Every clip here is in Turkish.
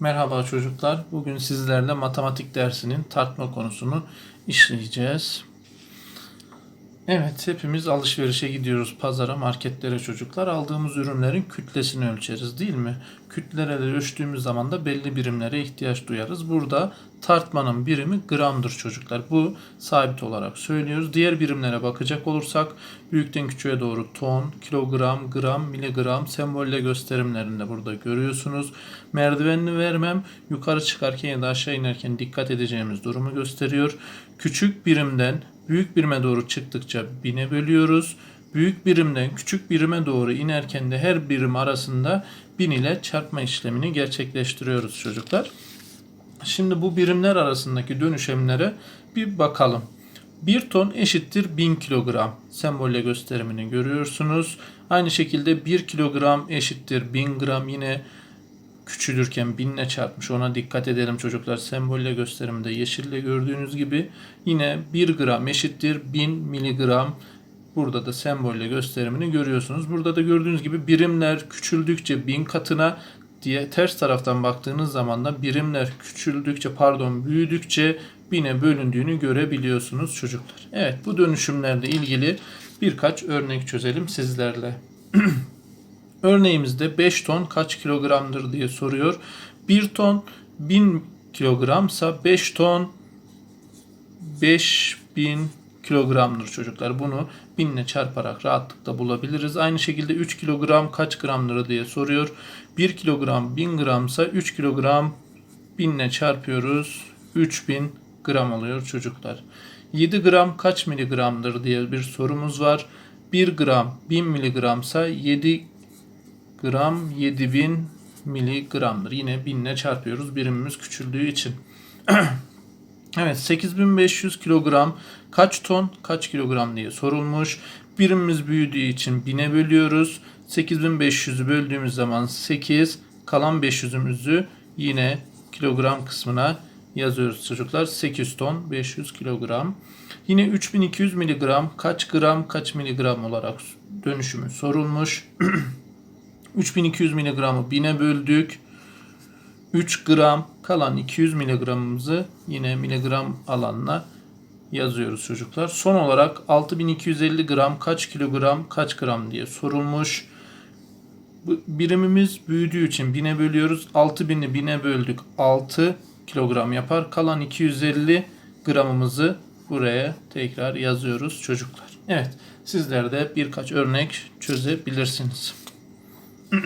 Merhaba çocuklar. Bugün sizlerle matematik dersinin tartma konusunu işleyeceğiz. Evet, hepimiz alışverişe gidiyoruz pazara, marketlere çocuklar. Aldığımız ürünlerin kütlesini ölçeriz değil mi? Kütleleri ölçtüğümüz zaman da belli birimlere ihtiyaç duyarız. Burada tartmanın birimi gramdır çocuklar. Bu sabit olarak söylüyoruz. Diğer birimlere bakacak olursak büyükten küçüğe doğru ton, kilogram, gram, miligram sembolle gösterimlerinde burada görüyorsunuz. Merdivenini vermem yukarı çıkarken ya da aşağı inerken dikkat edeceğimiz durumu gösteriyor. Küçük birimden büyük birime doğru çıktıkça bine bölüyoruz. Büyük birimden küçük birime doğru inerken de her birim arasında bin ile çarpma işlemini gerçekleştiriyoruz çocuklar. Şimdi bu birimler arasındaki dönüşümlere bir bakalım. 1 ton eşittir 1000 kilogram. Sembolle gösterimini görüyorsunuz. Aynı şekilde 1 kilogram eşittir 1000 gram yine küçülürken binle çarpmış. Ona dikkat edelim çocuklar. Sembolle gösterimde yeşille gördüğünüz gibi yine 1 gram eşittir 1000 miligram. Burada da sembolle gösterimini görüyorsunuz. Burada da gördüğünüz gibi birimler küçüldükçe bin katına diye ters taraftan baktığınız zaman da birimler küçüldükçe pardon büyüdükçe bine bölündüğünü görebiliyorsunuz çocuklar. Evet bu dönüşümlerle ilgili birkaç örnek çözelim sizlerle. Örneğimizde 5 ton kaç kilogramdır diye soruyor. 1 ton 1000 kilogramsa 5 ton 5000 kilogramdır çocuklar. Bunu 1000 ile çarparak rahatlıkla bulabiliriz. Aynı şekilde 3 kilogram kaç gramdır diye soruyor. 1 kilogram 1000 gramsa 3 kilogram 1000 ile çarpıyoruz. 3000 gram oluyor çocuklar. 7 gram kaç miligramdır diye bir sorumuz var. 1 gram 1000 miligramsa 7 gram 7000 miligramdır. Yine 1000 ile çarpıyoruz birimimiz küçüldüğü için. evet 8500 kilogram kaç ton kaç kilogram diye sorulmuş. Birimimiz büyüdüğü için 1000'e bölüyoruz. 8500'ü böldüğümüz zaman 8 kalan 500'ümüzü yine kilogram kısmına yazıyoruz çocuklar. 8 ton 500 kilogram. Yine 3200 miligram kaç gram kaç miligram olarak dönüşümü sorulmuş. 3200 miligramı 1000'e böldük. 3 gram kalan 200 miligramımızı yine miligram alanına yazıyoruz çocuklar. Son olarak 6250 gram kaç kilogram kaç gram diye sorulmuş. Birimimiz büyüdüğü için 1000'e bölüyoruz. 6000'i 1000'e böldük. 6 kilogram yapar. Kalan 250 gramımızı buraya tekrar yazıyoruz çocuklar. Evet sizler de birkaç örnek çözebilirsiniz.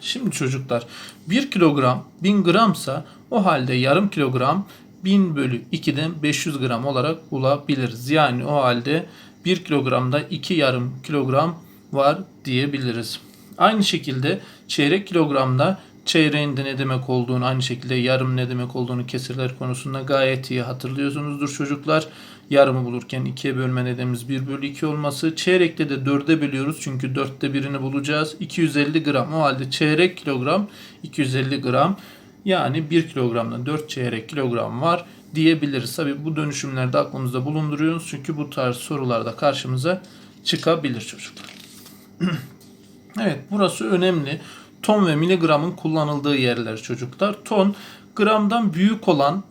Şimdi çocuklar 1 kilogram 1000 gramsa o halde yarım kilogram 1000 bölü 2'den 500 gram olarak bulabiliriz. Yani o halde 1 kilogramda 2 yarım kilogram var diyebiliriz. Aynı şekilde çeyrek kilogramda çeyreğin de ne demek olduğunu aynı şekilde yarım ne demek olduğunu kesirler konusunda gayet iyi hatırlıyorsunuzdur çocuklar. Yarımı bulurken ikiye bölme nedenimiz 1 bölü 2 olması. Çeyrekte de 4'e bölüyoruz çünkü 4'te birini bulacağız. 250 gram o halde çeyrek kilogram 250 gram yani 1 kilogramdan 4 çeyrek kilogram var diyebiliriz. Tabi bu dönüşümlerde aklımızda bulunduruyoruz çünkü bu tarz sorularda karşımıza çıkabilir çocuklar. evet burası önemli ton ve miligramın kullanıldığı yerler çocuklar. Ton gramdan büyük olan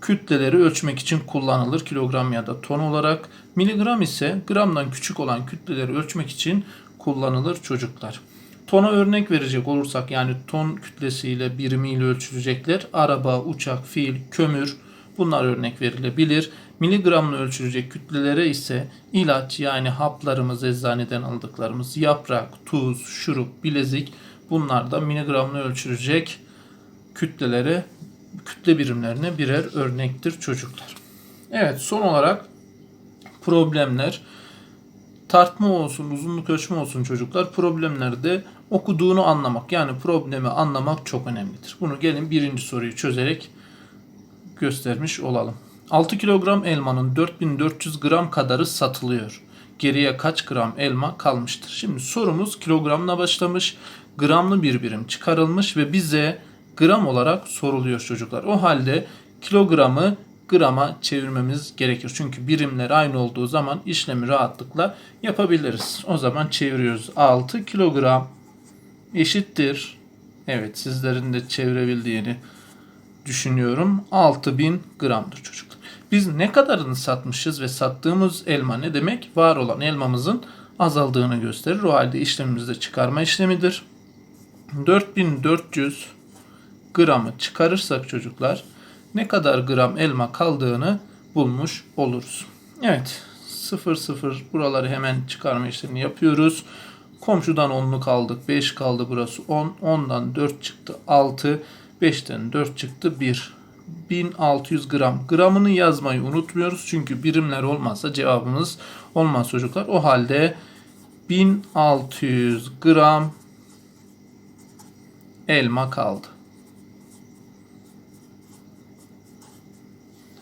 kütleleri ölçmek için kullanılır kilogram ya da ton olarak. Miligram ise gramdan küçük olan kütleleri ölçmek için kullanılır çocuklar. Tona örnek verecek olursak yani ton kütlesiyle birimiyle ölçülecekler. Araba, uçak, fiil, kömür bunlar örnek verilebilir. Miligramla ölçülecek kütlelere ise ilaç yani haplarımız eczaneden aldıklarımız yaprak, tuz, şurup, bilezik bunlar da miligramla ölçülecek kütlelere kütle birimlerine birer örnektir çocuklar. Evet son olarak problemler tartma olsun, uzunluk ölçme olsun çocuklar problemlerde okuduğunu anlamak yani problemi anlamak çok önemlidir. Bunu gelin birinci soruyu çözerek göstermiş olalım. 6 kilogram elmanın 4400 gram kadarı satılıyor. Geriye kaç gram elma kalmıştır? Şimdi sorumuz kilogramla başlamış. Gramlı bir birim çıkarılmış ve bize gram olarak soruluyor çocuklar. O halde kilogramı grama çevirmemiz gerekir. Çünkü birimler aynı olduğu zaman işlemi rahatlıkla yapabiliriz. O zaman çeviriyoruz. 6 kilogram eşittir Evet sizlerin de çevirebildiğini düşünüyorum. 6000 gramdır çocuklar. Biz ne kadarını satmışız ve sattığımız elma ne demek? Var olan elmamızın azaldığını gösterir. O halde işlemimizde çıkarma işlemidir. 4400 gramı çıkarırsak çocuklar ne kadar gram elma kaldığını bulmuş oluruz. Evet 0 0 buraları hemen çıkarma işlemini yapıyoruz. Komşudan 10'luk aldık. 5 kaldı burası 10. 10'dan 4 çıktı 6. 5'ten 4 çıktı 1. 1600 gram. Gramını yazmayı unutmuyoruz. Çünkü birimler olmazsa cevabımız olmaz çocuklar. O halde 1600 gram elma kaldı.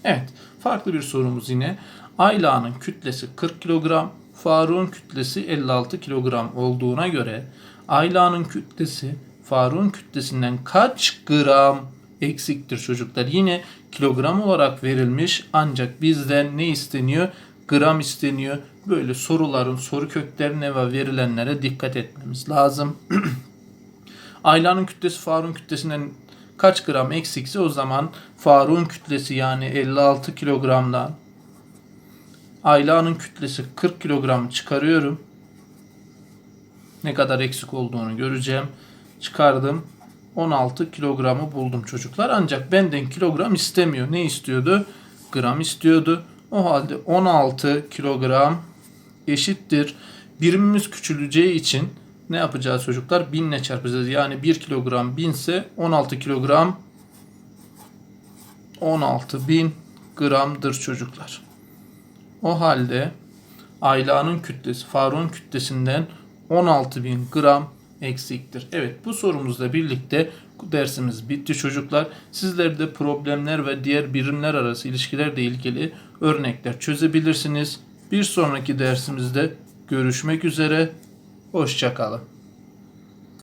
Evet, farklı bir sorumuz yine. Ayla'nın kütlesi 40 kilogram, Faruk'un kütlesi 56 kilogram olduğuna göre Ayla'nın kütlesi Faruk'un kütlesinden kaç gram eksiktir çocuklar? Yine kilogram olarak verilmiş ancak bizden ne isteniyor? Gram isteniyor. Böyle soruların soru köklerine ve verilenlere dikkat etmemiz lazım. Ayla'nın kütlesi Faruk'un kütlesinden kaç gram eksikse o zaman Faruk'un kütlesi yani 56 kilogramdan Ayla'nın kütlesi 40 kilogram çıkarıyorum. Ne kadar eksik olduğunu göreceğim. Çıkardım. 16 kilogramı buldum çocuklar. Ancak benden kilogram istemiyor. Ne istiyordu? Gram istiyordu. O halde 16 kilogram eşittir. Birimimiz küçüleceği için ne yapacağız çocuklar? 1000 ile çarpacağız. Yani 1 kilogram 1000 ise 16 kilogram 16 bin gramdır çocuklar. O halde Ayla'nın kütlesi Faruk'un kütlesinden 16 bin gram eksiktir. Evet bu sorumuzla birlikte dersimiz bitti çocuklar. Sizler de problemler ve diğer birimler arası ilişkilerle ilgili örnekler çözebilirsiniz. Bir sonraki dersimizde görüşmek üzere. Hoşçakalın.